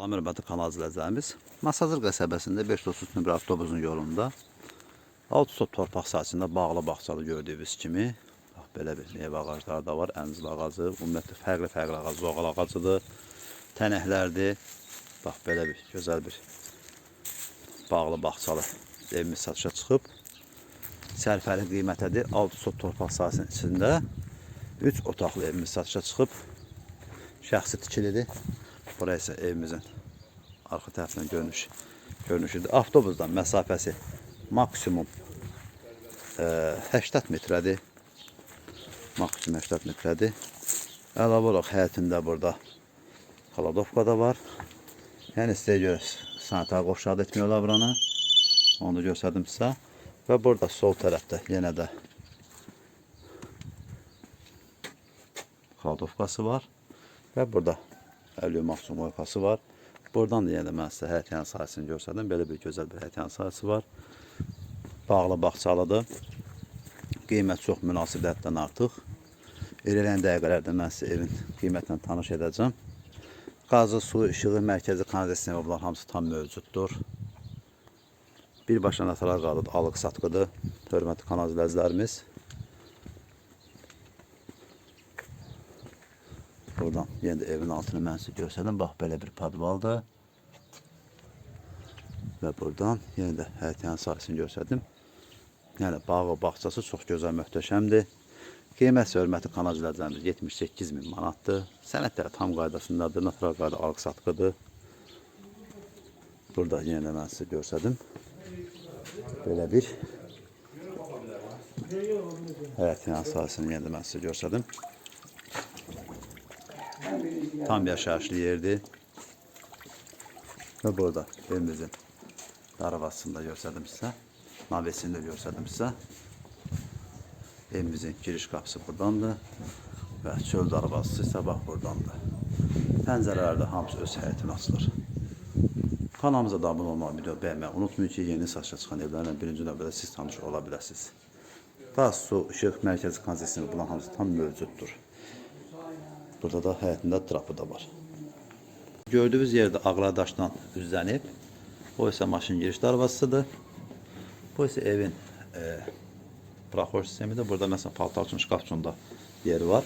Salam hörmətli kanal izləyicilərimiz. Masazır qəsəbəsində 530 nömrə avtobusun yolunda Autostop torpaq sahəsində bağlı bağçalı gördüyünüz kimi bax belə bir meyvə ağacları da var. Əncil ağacı, ümumiyyətlə fərqli-fərqli ağac, zoğal ağacıdır, tənəklərdir. Bax belə bir gözəl bir bağlı bağçalı evimiz satışa çıxıb. Sərfəli qiymətədir. Autostop torpaq sahəsinin içində 3 otaqlı evimiz satışa çıxıb. Şəxsi tikilidir. Bura isə evimizin arxa tərəfindən görünüş görünüşüdür. Avtobusdan məsafəsi maksimum e, 80 metrədir. Maksimum 80 metrədir. Əlavə olaraq həyətində burada Kaladovka da var. Yəni sizə görə sanitar qoşadı etmək buranı. Onu da göstərdim sizə. Və burada sol tərəfdə yenə də Kaladovkası var. Və burada Əliyə Mahsum oyfası var. Buradan da yenə də mən sizə həyətyan sahəsini göstərdim. Belə bir gözəl bir həyətyan sahəsi var. Bağlı bağçalıdır. Qiymət çox münasib həddən artıq. İrəliyən dəqiqələrdə mən sizə evin qiymətlə tanış edəcəm. Qazı, su, işığı, mərkəzi kanalizasiya bunlar hamısı tam mövcuddur. Birbaşa natalar qalır, alıq satqıdır. Hörmətli kanal Buradan yenə də evin altını mən sizə göstərdim. Bax belə bir padvaldır. Və buradan yenə də həyətyan sahəsini göstərdim. Yəni bağı, bağçası çox gözəl, möhtəşəmdir. Qiymət hörməti izləyicilərimiz 78 min manatdır. Sənədləri tam qaydasındadır. Natural qayda alıq satqıdır. Burada yenə də mən sizə göstərdim. Belə bir həyətyan sahəsini yenə də mən sizə göstərdim. Tam yaşayışlı yerdir. Və burada evimizin darvasını da göstərdim sizə. Navesini də göstərdim sizə. Evimizin giriş qapısı buradandır. Və çöl darvazısı isə bax buradandır. Pəncərələrdə hamısı öz həyətinə açılır. Kanalımıza da abunə olmağı, video bəyənməyi unutmayın ki, yeni satışa çıxan evlərlə birinci növbədə siz tanış ola biləsiniz. Qaz, su, işıq, mərkəzi konzesiyonu bunlar hamısı tam mövcuddur. Burada da həyətində trapı da var. Gördüyünüz yerdə ağla daşdan düzlənib. O isə maşın giriş darvazasıdır. Bu isə evin e, proxor sistemidir. Burada məsələn paltar üçün, şkaf üçün də yeri var.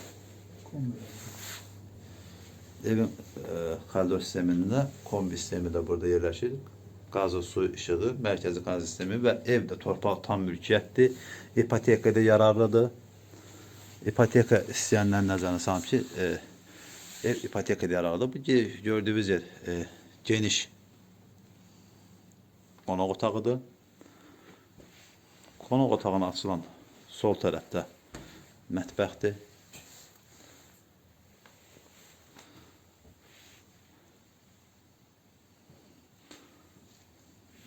Evin e, koridor sistemində kombi sistemi də burada yerləşir. Qazı, su, işığı, mərkəzi qaz sistemi və ev də torpaq tam mülkiyyətdir. İpotekada yararlıdır. İpoteka istəyənlərin nəzərinə salım ki, e, ev ipoteka yararlıdır. Bu ge- gördüyünüz yer e, geniş qonaq otağıdır. Qonaq otağına açılan sol tərəfdə mətbəxdir.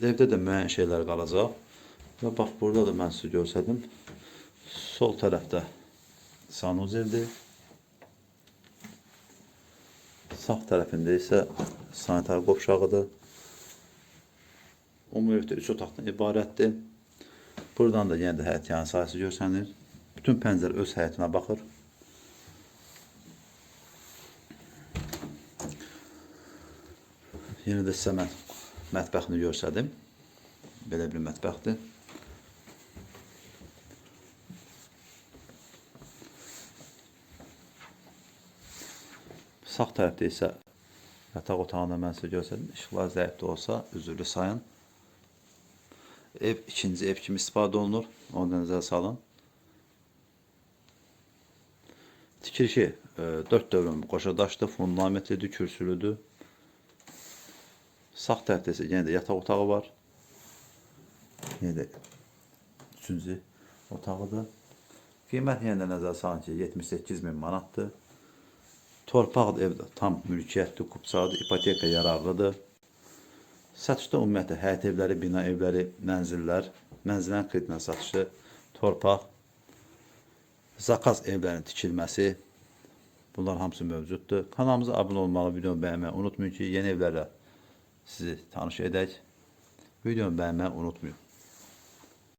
Evdə də müəyyən şeylər qalacaq. Və bax burada da mən sizə göstərdim. Sol tərəfdə sanuzeldir. Sağ tərəfində isə sanitar qovşağıdır. Ümumilikdə 3 otaqdan ibarətdir. Buradan da yenə də həyət yan sahəsi görsənir. Bütün pəncərə öz həyətinə baxır. Yenə də sizə mən mətbəxini göstərdim. Belə bir mətbəxdir. Sağ tərəfdə isə yataq otağını mən sizə göstərdim. İşıqlar zəif olsa üzürlü sayın. Ev ikinci ev kimi istifadə olunur. Onu nəzərə salın. Tikilişi e, 4 dövrün qoşa fundamentlidir, kürsülüdür. Sağ tərəfdə isə yenə də yataq otağı var. Yenə də üçüncü otağıdır. Qiymət yenə də nəzərə salın ki, 78 min manatdır. Torpaq evdə tam mülkiyyətli, kupçalıdır, ipoteka yararlıdır. Satışda ümumiyyətlə həyət evləri, bina evləri, mənzillər, mənzillərin kreditinə satışı, torpaq, zakaz evlərinin tikilməsi, bunlar hamısı mövcuddur. Kanalımıza abunə olmağı, videonu bəyənməyi unutmayın ki, yeni evlərlə sizi tanış edək. Videonu bəyənməyi unutmayın.